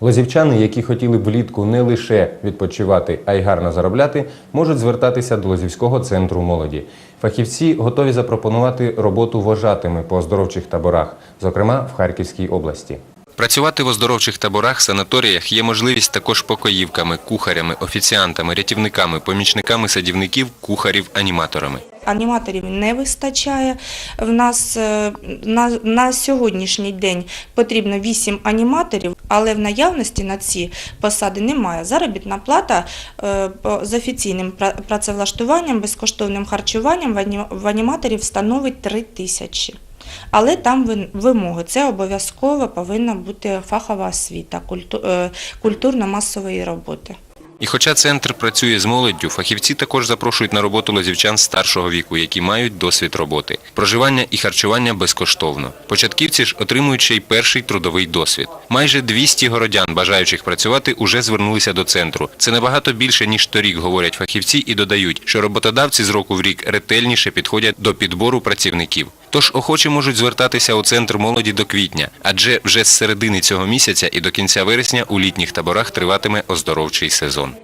Лозівчани, які хотіли влітку не лише відпочивати, а й гарно заробляти, можуть звертатися до Лозівського центру молоді. Фахівці готові запропонувати роботу вожатими по оздоровчих таборах, зокрема в Харківській області. Працювати в оздоровчих таборах, санаторіях є можливість також покоївками, кухарями, офіціантами, рятівниками, помічниками садівників, кухарів, аніматорами. Аніматорів не вистачає. В нас е, на, на сьогоднішній день потрібно 8 аніматорів, але в наявності на ці посади немає. Заробітна плата е, з офіційним працевлаштуванням, безкоштовним харчуванням в аніматорів становить 3 тисячі. Але там вимоги. Це обов'язково повинна бути фахова освіта е, культурно-масової роботи. І хоча центр працює з молоддю, фахівці також запрошують на роботу лозівчан старшого віку, які мають досвід роботи. Проживання і харчування безкоштовно. Початківці ж отримують ще й перший трудовий досвід. Майже 200 городян, бажаючих працювати, уже звернулися до центру. Це набагато більше, ніж торік, говорять фахівці, і додають, що роботодавці з року в рік ретельніше підходять до підбору працівників. Тож охочі можуть звертатися у центр молоді до квітня, адже вже з середини цього місяця і до кінця вересня у літніх таборах триватиме оздоровчий сезон.